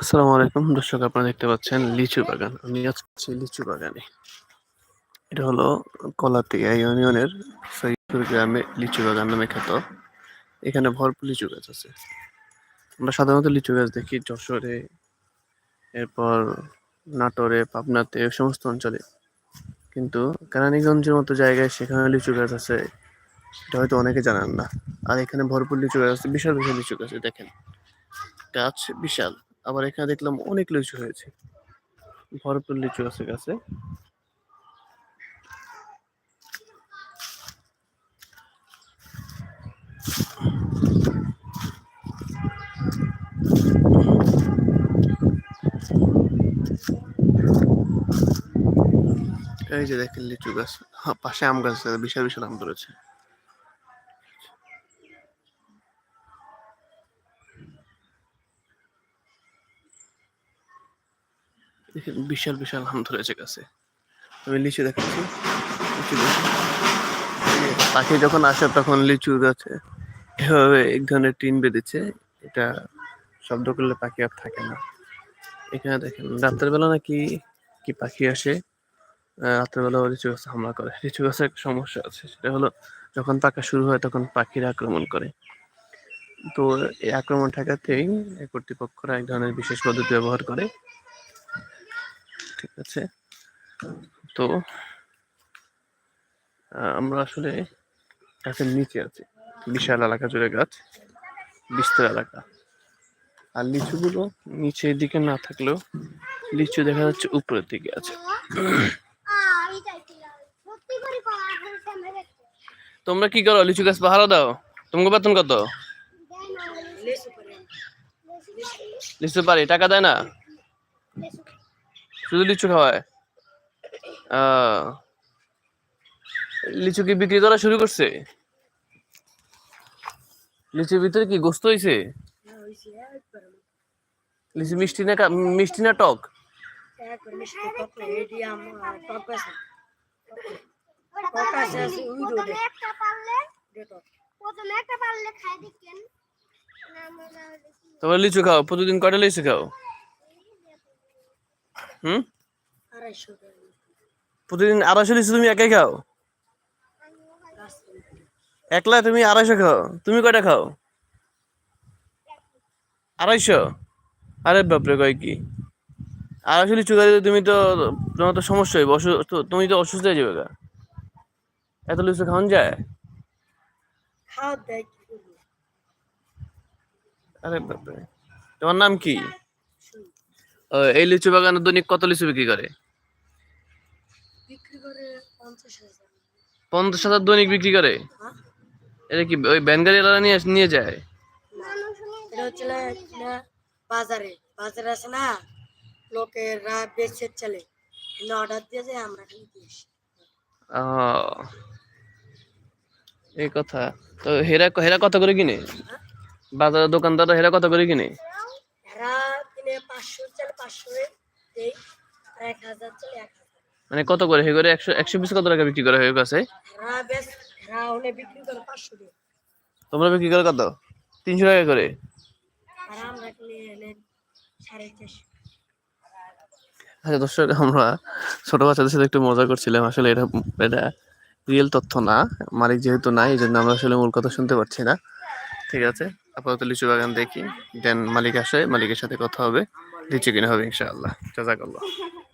আসসালামু আলাইকুম। দর্শক, আপনারা দেখতে পাচ্ছেন লিচু বাগান। আমি আছি লিচু বাগানে। এটা হলো কলাতিয়া ইউনিয়নের সৈয়দপুর গ্রামে লিচু বাগান নামে খ্যাত। এখানে ভরপুর লিচু গাছ আছে। আমরা সাধারণত লিচু গাছ দেখি যশোরে, এরপর নাটোরে, পাবনাতে, এই সমস্ত অঞ্চলে। কিন্তু কেরানীগঞ্জের মতো জায়গায় সেখানে লিচু গাছ আছে। এটা হয়তো অনেকে জানেন না। আর এখানে ভরপুর লিচু গাছ আছে বিশাল বিশাল লিচু গাছ দেখেন। গাছ বিশাল আবার এখানে দেখলাম অনেক লিচু হয়েছে। ভরপুর লিচু আছে গাছে। এই যে দেখেন লিচু গাছ হ্যাঁ, পাশে আম গাছ বিশাল বিশাল আম ধরেছে। দেখেন বিশাল বিশাল আম ধরেছে গাছে। আমি লিচু দেখাচ্ছি। লিচু পাখি যখন আসে তখন লিচু গাছে এভাবে এক ধরনের টিন বেঁধেছে। এটা শব্দ করলে পাখি আর থাকে না। এখানে দেখেন রাতের বেলা নাকি কি পাখি আসে? আহ, রাতের বেলা লিচু গাছে হামলা করে। লিচু গাছে একটা সমস্যা আছে সেটা হলো যখন পাকা শুরু হয় তখন পাখিরা আক্রমণ করে। তো এই আক্রমণ ঠেকাতেই কর্তৃপক্ষরা এক ধরনের বিশেষ পদ্ধতি ব্যবহার করে। ঠিক আছে? তো আমরা আসলে গাছের নিচে আছি। বিশাল এলাকা জুড়ে গাছ, বিস্তর এলাকা। আর লিচুগুলো নিচের দিকে না থাকলেও লিচু দেখা যাচ্ছে উপরের দিকে আছে। তোমরা কি করো? লিচু গাছ পাহারা দাও? তোমাকে বেতন কত? লিচু পারি, টাকা দেয় না? শুধু লিচু খাওয়ায়? লিচু কি বিক্রি করা শুরু করছে? লিচুর ভিতরে কি গোস্ত হয়েছে লিচু মিষ্টি না মিষ্টি না টক? তোমার লিচু খাও প্রতিদিন কয়টা লিচু খাও? হুম? প্রতিদিন আড়াইশো লিচু তুমি একাই খাও? একলা তুমি আড়াইশো খাও। তুমি কয়টা খাও? আড়াইশো? আরে বাপরে কয় কি? আড়াইশো লিচু খাইলে তুমি তো তোমার তো সমস্যা হইবে অসুস্থ তুমি তো অসুস্থ হয়ে যাবে। এত লিচু খাওয়ান যায়? আরে বাপরে। তোমার নাম কি? এই লিচু বাগানে দৈনিক কত লিচু বিক্রি করে? বিক্রি পঞ্চাশ হাজার। দৈনিক বিক্রি করে? হ্যাঁ? এটা কি ওই ব্যানগাড়ি এলাকা নিয়ে নিয়ে যায়? এটা হচ্ছে না বাজারে। বাজারে আছে না লোকেরা বেচে চলে অর্ডার দিয়ে যায় আমরা খালি দিয়ে আহ, এই কথা। তো হেরা হেরা কত করে কিনে? বাজারের দোকানদার হেরা কত করে কিনে এরা দিনে পাঁচশো চলে পাঁচশো দেই আর এক হাজার চলে এক হাজার মানে কত করে? হে করে একশো একশো পিস কত টাকা বিক্রি করে হয়ে করে পাঁচশো দিয়ে। তোমরা বিক্রি করে কত? তিনশো টাকা করে? আচ্ছা দর্শক আমরা ছোট বাচ্চাদের সাথে একটু মজা করছিলাম। আসলে এটা এটা রিয়েল তথ্য না। মালিক যেহেতু নাই এই জন্য আমরা আসলে মূল কথা শুনতে পারছি না। ঠিক আছে? আপাতত লিচু বাগান দেখি। দেন মালিক আসে মালিকের সাথে কথা হবে। লিচু কিনা হবে ইনশাআল্লাহ। জাজাকাল্লাহ